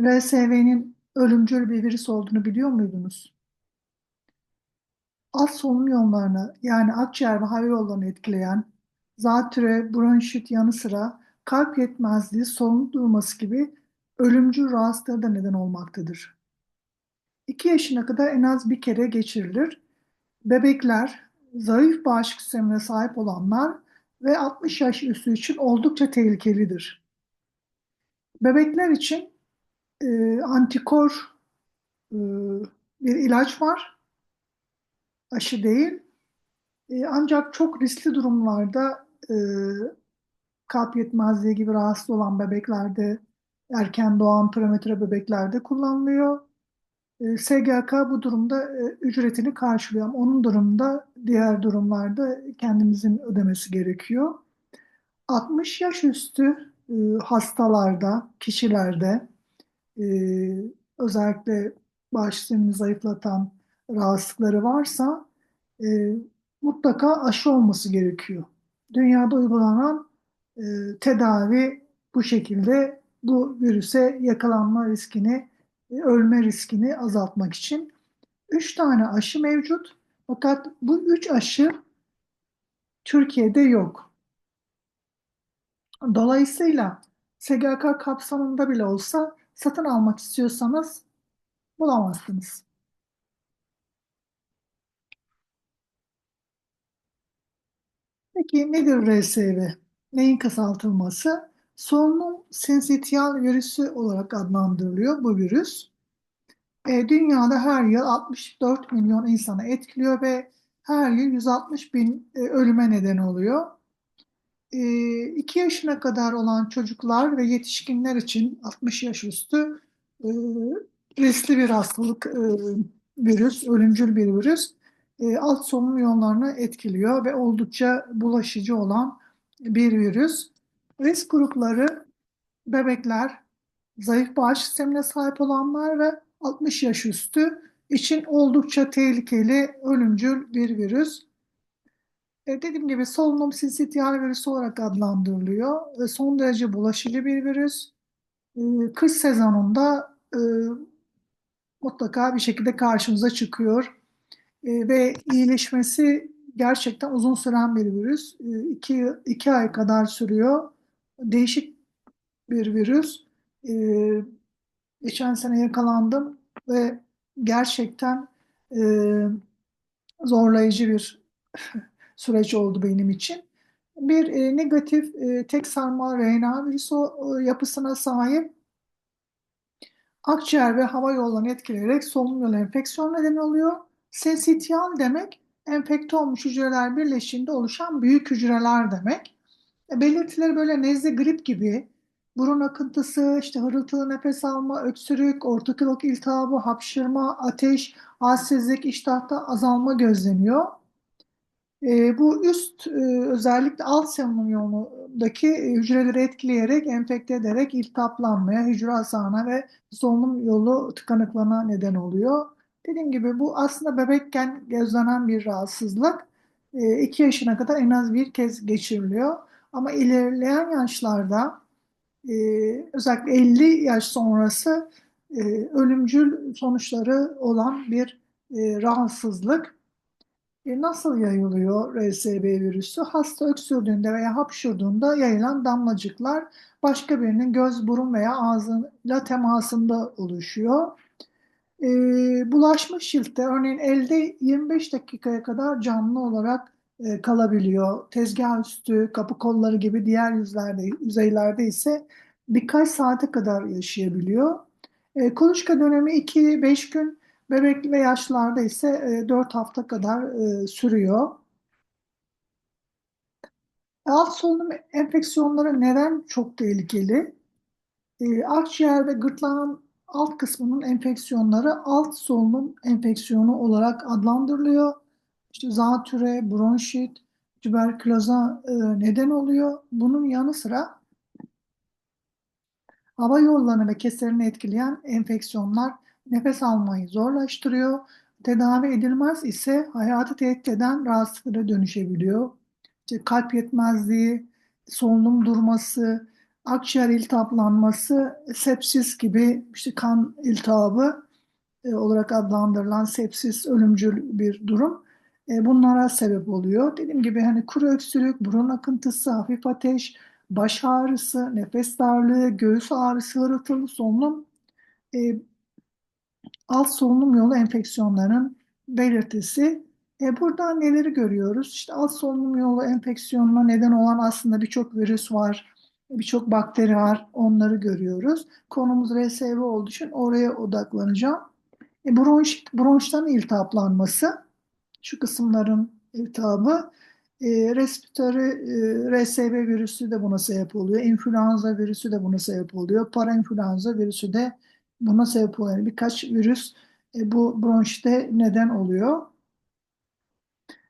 RSV'nin ölümcül bir virüs olduğunu biliyor muydunuz? Alt solunum yollarını yani akciğer ve hava yollarını etkileyen zatüre, bronşit yanı sıra kalp yetmezliği, solunum durması gibi ölümcül rahatsızlıklara da neden olmaktadır. 2 yaşına kadar en az bir kere geçirilir. Bebekler, zayıf bağışıklık sistemine sahip olanlar ve 60 yaş üstü için oldukça tehlikelidir. Bebekler için e, antikor e, bir ilaç var, aşı değil. E, ancak çok riskli durumlarda e, kalp yetmezliği gibi rahatsız olan bebeklerde, erken doğan prematüre bebeklerde kullanılıyor. E, SGK bu durumda e, ücretini karşılıyor ama onun durumunda diğer durumlarda kendimizin ödemesi gerekiyor. 60 yaş üstü e, hastalarda, kişilerde e, özellikle bağışıklığını zayıflatan rahatsızlıkları varsa e, mutlaka aşı olması gerekiyor. Dünyada uygulanan e, tedavi bu şekilde bu virüse yakalanma riskini, e, ölme riskini azaltmak için. Üç tane aşı mevcut. Fakat bu üç aşı Türkiye'de yok. Dolayısıyla SGK kapsamında bile olsa satın almak istiyorsanız bulamazsınız. Peki nedir RSV? Neyin kısaltılması? Solunum sinsitiyal virüsü olarak adlandırılıyor bu virüs. E, dünyada her yıl 64 milyon insanı etkiliyor ve her yıl 160 bin e, ölüme neden oluyor. E, 2 yaşına kadar olan çocuklar ve yetişkinler için 60 yaş üstü e, riskli bir hastalık e, virüs, ölümcül bir virüs. E, alt solunum yollarını etkiliyor ve oldukça bulaşıcı olan bir virüs. Risk grupları bebekler, zayıf bağışıklık sistemine sahip olanlar ve 60 yaş üstü için oldukça tehlikeli, ölümcül bir virüs. E, dediğim gibi solunum sinsitiyal virüsü olarak adlandırılıyor. E, son derece bulaşıcı bir virüs. E, kış sezonunda mutlaka bir şekilde karşımıza çıkıyor. Ve iyileşmesi gerçekten uzun süren bir virüs. İki, iki ay kadar sürüyor. Değişik bir virüs. Geçen sene yakalandım ve gerçekten zorlayıcı bir süreç oldu benim için. Bir e, negatif e, tek sarmal RNA virüsü e, yapısına sahip akciğer ve hava yollarını etkileyerek solunum yolu enfeksiyon neden oluyor. Sensitiyal demek enfekte olmuş hücreler birleşiminde oluşan büyük hücreler demek. E, belirtileri böyle nezle, grip gibi burun akıntısı, işte hırıltılı nefes alma, öksürük, ortakulak iltihabı, hapşırma, ateş, halsizlik, iştahta azalma gözleniyor. E, bu üst e, özellikle alt solunum yolundaki hücreleri etkileyerek, enfekte ederek iltihaplanmaya, hücre hasarına ve solunum yolu tıkanıklığına neden oluyor. Dediğim gibi bu aslında bebekken gözlenen bir rahatsızlık. 2 yaşına kadar en az bir kez geçiriliyor. Ama ilerleyen yaşlarda e, özellikle 50 yaş sonrası e, ölümcül sonuçları olan bir e, rahatsızlık. E, nasıl yayılıyor RSV virüsü? Hasta öksürdüğünde veya hapşırdığında yayılan damlacıklar başka birinin göz, burun veya ağzıyla temasında oluşuyor. E, bulaşmış ciltte örneğin elde 25 dakikaya kadar canlı olarak e, kalabiliyor. Tezgah üstü, kapı kolları gibi diğer yüzlerde, yüzeylerde ise birkaç saate kadar yaşayabiliyor. E, kuluçka dönemi 2-5 gün, bebek ve yaşlarda ise e, 4 hafta kadar e, sürüyor. Alt solunum enfeksiyonları neden çok tehlikeli? E, akciğer ve gırtlağın alt kısmının enfeksiyonları alt solunum enfeksiyonu olarak adlandırılıyor. İşte zatüre, bronşit, tüberküloza e, neden oluyor. Bunun yanı sıra hava yollarını ve keserini etkileyen enfeksiyonlar nefes almayı zorlaştırıyor. Tedavi edilmez ise hayatı tehdit eden rahatsızlıklara dönüşebiliyor. İşte kalp yetmezliği, solunum durması, akciğer iltihaplanması, sepsis gibi işte kan iltihabı e, olarak adlandırılan sepsis ölümcül bir durum. E, bunlara sebep oluyor. Dediğim gibi hani kuru öksürük, burun akıntısı, hafif ateş, baş ağrısı, nefes darlığı, göğüs ağrısı, hırıltılı solunum e, alt solunum yolu enfeksiyonlarının belirtisi. E, burada neleri görüyoruz? İşte alt solunum yolu enfeksiyonuna neden olan aslında birçok virüs var, birçok bakteri var. Onları görüyoruz. Konumuz RSV olduğu için oraya odaklanacağım. E, bronş, bronştan iltihaplanması, şu kısımların iltihabı, e, respiratörü e, RSV virüsü de buna sebep oluyor. İnfluenza virüsü de buna sebep oluyor. Parainfluenza virüsü de buna sebep. Yani birkaç virüs e, bu bronşite neden oluyor.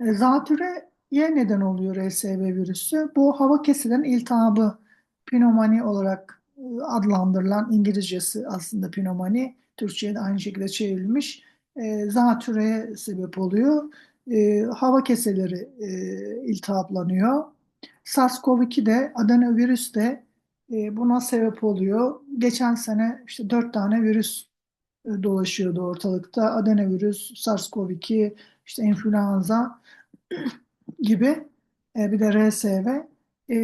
E, zatürreye neden oluyor RSV virüsü. Bu hava kesilen iltihabı pnömoni olarak e, adlandırılan İngilizcesi aslında pnömoni. Türkçe'ye aynı şekilde çevrilmiş. E, zatürreye sebep oluyor. E, hava keseleri e, iltihaplanıyor. SARS-CoV-2 de adenovirüs de buna sebep oluyor. Geçen sene işte dört tane virüs e, dolaşıyordu ortalıkta. Adenovirüs, SARS-CoV-2, işte influenza gibi e, bir de RSV. E,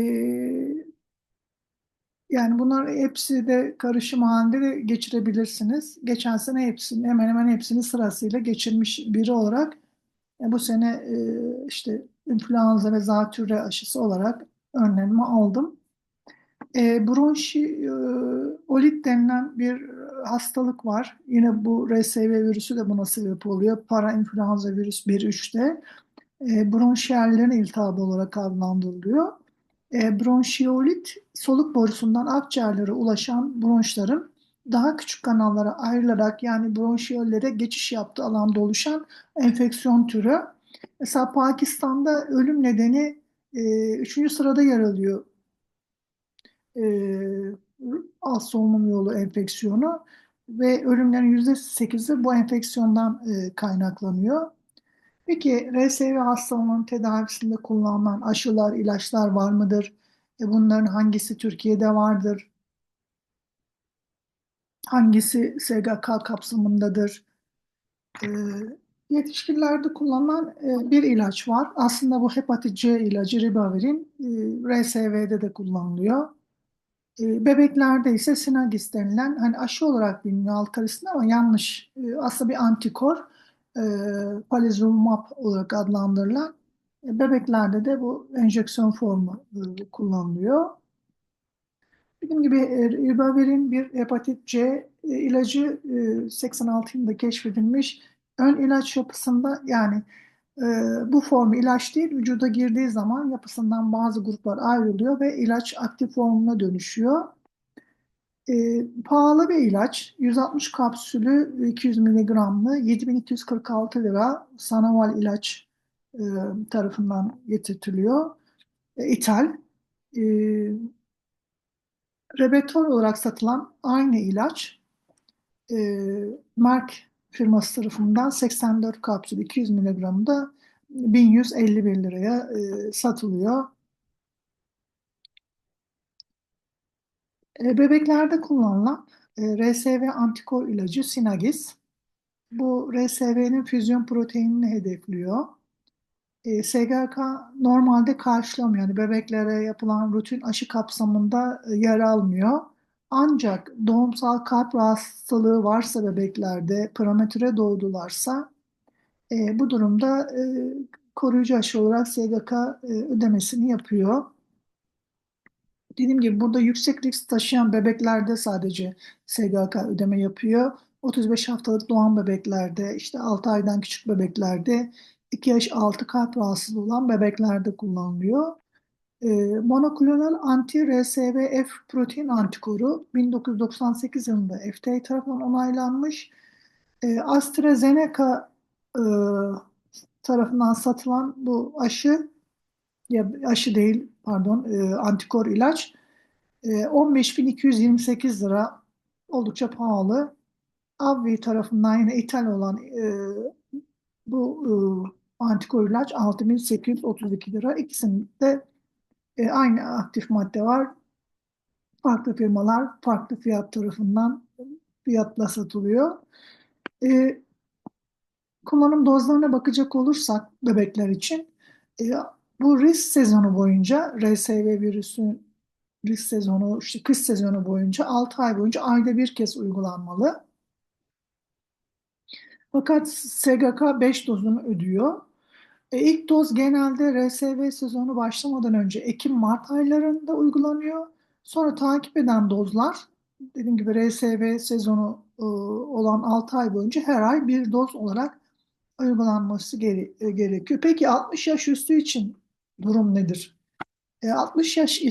yani bunlar hepsi de karışım halinde de geçirebilirsiniz. Geçen sene hepsini hemen hemen hepsini sırasıyla geçirmiş biri olarak e, bu sene e, işte influenza ve zatürre aşısı olarak önlemimi aldım. E, bronşiolit denilen bir hastalık var. Yine bu RSV virüsü de buna sebep oluyor. Parainfluenza virüs 1-3'te. E, bronşiyerlerin iltihabı olarak adlandırılıyor. E, bronşiolit soluk borusundan akciğerlere ulaşan bronşların daha küçük kanallara ayrılarak yani bronşiyollere geçiş yaptığı alanda oluşan enfeksiyon türü. Mesela Pakistan'da ölüm nedeni e, üçüncü sırada yer alıyor e, alt solunum yolu enfeksiyonu ve ölümlerin yüzde sekizi bu enfeksiyondan e, kaynaklanıyor. Peki RSV hastalığının tedavisinde kullanılan aşılar, ilaçlar var mıdır? E, bunların hangisi Türkiye'de vardır? Hangisi SGK kapsamındadır? E, yetişkinlerde kullanılan e, bir ilaç var. Aslında bu hepatit C ilacı ribavirin e, RSV'de de kullanılıyor. E, bebeklerde ise Synagis denilen hani aşı olarak biliniyor halk arasında ama yanlış. E, aslında bir antikor e, palizumab olarak adlandırılan e, bebeklerde de bu enjeksiyon formu e, kullanılıyor. Dediğim gibi e, ribavirin bir hepatit C e, ilacı e, 86 yılında keşfedilmiş. Ön ilaç yapısında yani e, bu formu ilaç değil, vücuda girdiği zaman yapısından bazı gruplar ayrılıyor ve ilaç aktif formuna dönüşüyor. E, pahalı bir ilaç. 160 kapsülü 200 miligramlı 7246 lira Sanoval ilaç e, tarafından getirtiliyor. E, ithal. E, Rebetol olarak satılan aynı ilaç e, Merck firması tarafından 84 kapsül 200 miligramda 1151 liraya e, satılıyor. E, bebeklerde kullanılan e, RSV antikor ilacı Synagis. Bu RSV'nin füzyon proteinini hedefliyor. E, SGK normalde karşılamıyor. Yani bebeklere yapılan rutin aşı kapsamında e, yer almıyor. Ancak doğumsal kalp rahatsızlığı varsa bebeklerde, prematüre doğdularsa e, bu durumda e, koruyucu aşı olarak SGK e, ödemesini yapıyor. Dediğim gibi burada yüksek risk taşıyan bebeklerde sadece SGK ödeme yapıyor. 35 haftalık doğan bebeklerde, işte 6 aydan küçük bebeklerde, 2 yaş altı kalp rahatsızlığı olan bebeklerde kullanılıyor. E, monoklonal anti-RSV-F protein antikoru 1998 yılında FDA tarafından onaylanmış. E, AstraZeneca e, tarafından satılan bu aşı ya aşı değil pardon e, antikor ilaç e, 15.228 lira oldukça pahalı. Avvi tarafından yine ithal olan e, bu e, antikor ilaç 6.832 lira. İkisinde e, aynı aktif madde var. farklı firmalar farklı fiyat tarafından fiyatla satılıyor. E, kullanım dozlarına bakacak olursak bebekler için e, bu risk sezonu boyunca RSV virüsü risk sezonu, işte kış sezonu boyunca 6 ay boyunca ayda bir kez uygulanmalı. Fakat SGK 5 dozunu ödüyor. E, ilk doz genelde RSV sezonu başlamadan önce Ekim-Mart aylarında uygulanıyor. Sonra takip eden dozlar dediğim gibi RSV sezonu e, olan 6 ay boyunca her ay bir doz olarak uygulanması gere e, gerekiyor. Peki 60 yaş üstü için durum nedir? E, 60 yaş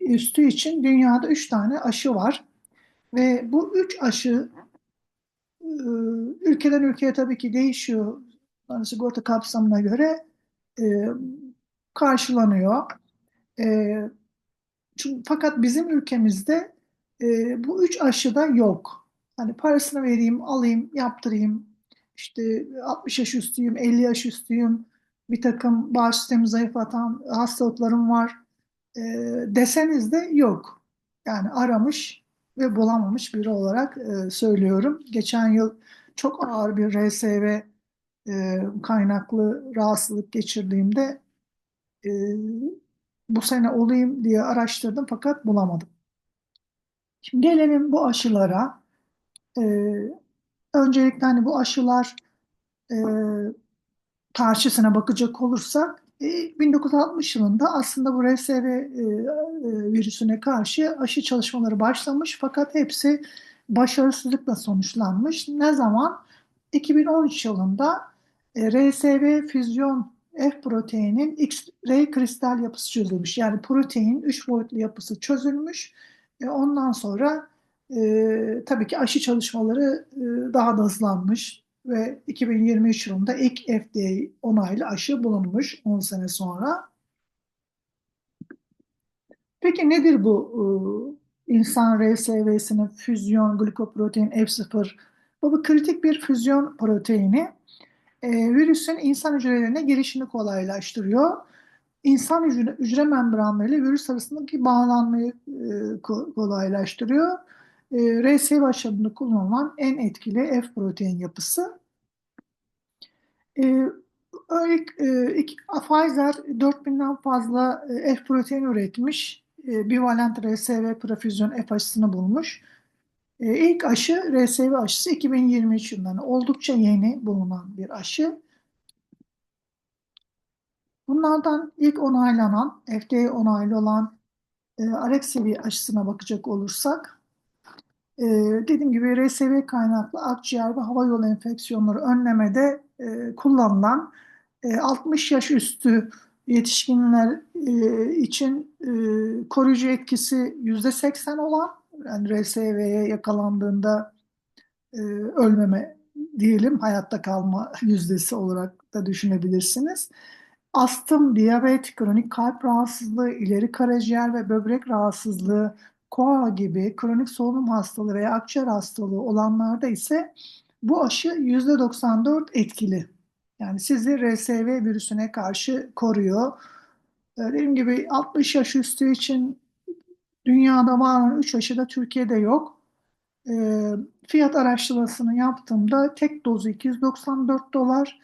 üstü için dünyada 3 tane aşı var. Ve bu 3 aşı e, ülkeden ülkeye tabii ki değişiyor. Yani sigorta kapsamına göre e, karşılanıyor. E, çünkü, fakat bizim ülkemizde e, bu üç aşı da yok. Hani parasını vereyim, alayım, yaptırayım. İşte 60 yaş üstüyüm, 50 yaş üstüyüm. Bir takım bağış sistemi zayıflatan hastalıklarım var. E, deseniz de yok. Yani aramış ve bulamamış biri olarak e, söylüyorum. Geçen yıl çok ağır bir RSV e, kaynaklı rahatsızlık geçirdiğimde e, bu sene olayım diye araştırdım fakat bulamadım. Şimdi gelelim bu aşılara. E, öncelikle hani bu aşılar e, tarihçesine bakacak olursak 1960 yılında aslında bu RSV e, virüsüne karşı aşı çalışmaları başlamış fakat hepsi başarısızlıkla sonuçlanmış. Ne zaman? 2013 yılında e, RSV füzyon F proteinin X-ray kristal yapısı çözülmüş. Yani protein 3 boyutlu yapısı çözülmüş. E, ondan sonra e, tabii ki aşı çalışmaları e, daha da hızlanmış ve 2023 yılında ilk FDA onaylı aşı bulunmuş 10 sene sonra. Peki nedir bu e, insan RSV'sinin füzyon glikoprotein F0? Bu bir kritik bir füzyon proteini e, virüsün insan hücrelerine girişini kolaylaştırıyor. İnsan hücre, hücre membranlarıyla virüs arasındaki bağlanmayı e, kolaylaştırıyor. E, RSV aşılarında kullanılan en etkili F protein yapısı. E, ilk, e, iki, Pfizer 4000'den fazla F protein üretmiş. E, bivalent RSV profüzyon F aşısını bulmuş. E, ilk aşı RSV aşısı 2023 yılında oldukça yeni bulunan bir aşı. Bunlardan ilk onaylanan, FDA onaylı olan e, Arexivir aşısına bakacak olursak, e, dediğim gibi RSV kaynaklı akciğer ve hava yolu enfeksiyonları önlemede e, kullanılan e, 60 yaş üstü yetişkinler e, için e, koruyucu etkisi %80 olan yani RSV'ye yakalandığında e, ölmeme diyelim hayatta kalma yüzdesi olarak da düşünebilirsiniz. Astım, diyabet, kronik kalp rahatsızlığı, ileri karaciğer ve böbrek rahatsızlığı, koa gibi kronik solunum hastalığı veya akciğer hastalığı olanlarda ise bu aşı %94 etkili. Yani sizi RSV virüsüne karşı koruyor. Dediğim gibi 60 yaş üstü için Dünyada var olan 3 aşı da Türkiye'de yok. E, fiyat araştırmasını yaptığımda tek dozu 294 dolar.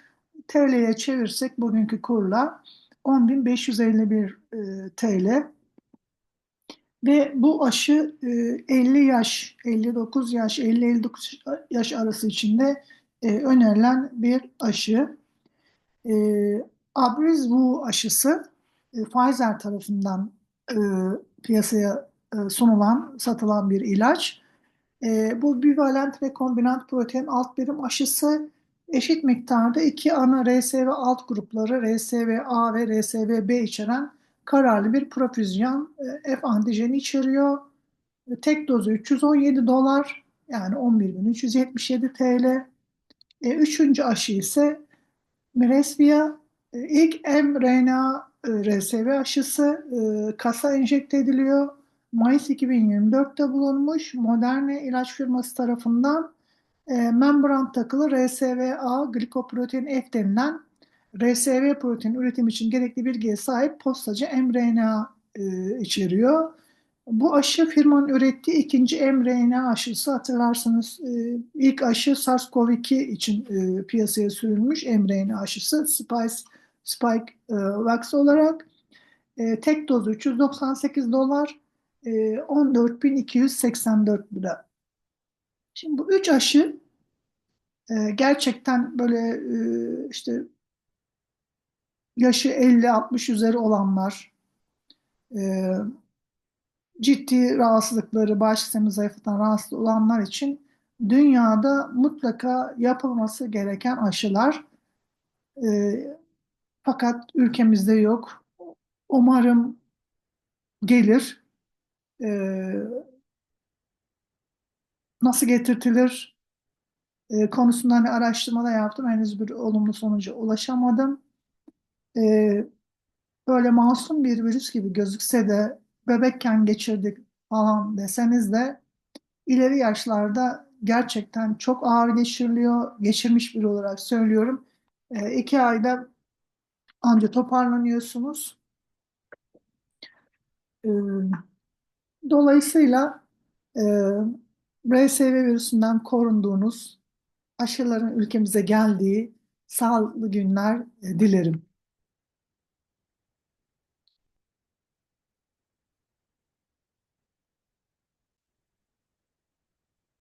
TL'ye çevirsek bugünkü kurla 10.551 e, TL. Ve bu aşı e, 50 yaş, 59 yaş, 50-59 yaş arası içinde e, önerilen bir aşı. E, Abruzvu aşısı e, Pfizer tarafından e, piyasaya sunulan, satılan bir ilaç. E, bu bivalent ve kombinant protein alt birim aşısı eşit miktarda iki ana RSV alt grupları RSV-A ve RSV-B içeren kararlı bir profüzyon e, F antijeni içeriyor. Tek dozu 317 dolar yani 11.377 TL. üçüncü aşı ise Miresvia. ilk mRNA RSV aşısı kasa enjekte ediliyor. Mayıs 2024'te bulunmuş. Moderna ilaç firması tarafından e, membran takılı RSVA glikoprotein F denilen RSV protein üretim için gerekli bilgiye sahip postacı mRNA e, içeriyor. Bu aşı firmanın ürettiği ikinci mRNA aşısı hatırlarsanız e, ilk aşı SARS-CoV-2 için e, piyasaya sürülmüş mRNA aşısı Spice, Spike e, Vax olarak. E, tek dozu 398 dolar 14.284 lira. Şimdi bu üç aşı e, gerçekten böyle e, işte yaşı 50-60 üzeri olanlar e, ciddi rahatsızlıkları, bağışıklık sistemi zayıflatan rahatsız olanlar için dünyada mutlaka yapılması gereken aşılar. Fakat ülkemizde yok. Umarım gelir. E, nasıl getirtilir e, konusunda hani araştırma da yaptım. Henüz bir olumlu sonuca ulaşamadım. E, böyle masum bir virüs gibi gözükse de bebekken geçirdik falan deseniz de ileri yaşlarda gerçekten çok ağır geçiriliyor. Geçirmiş biri olarak söylüyorum. E, iki ayda anca toparlanıyorsunuz. E, dolayısıyla e, RSV virüsünden korunduğunuz, aşıların ülkemize geldiği sağlıklı günler e, dilerim.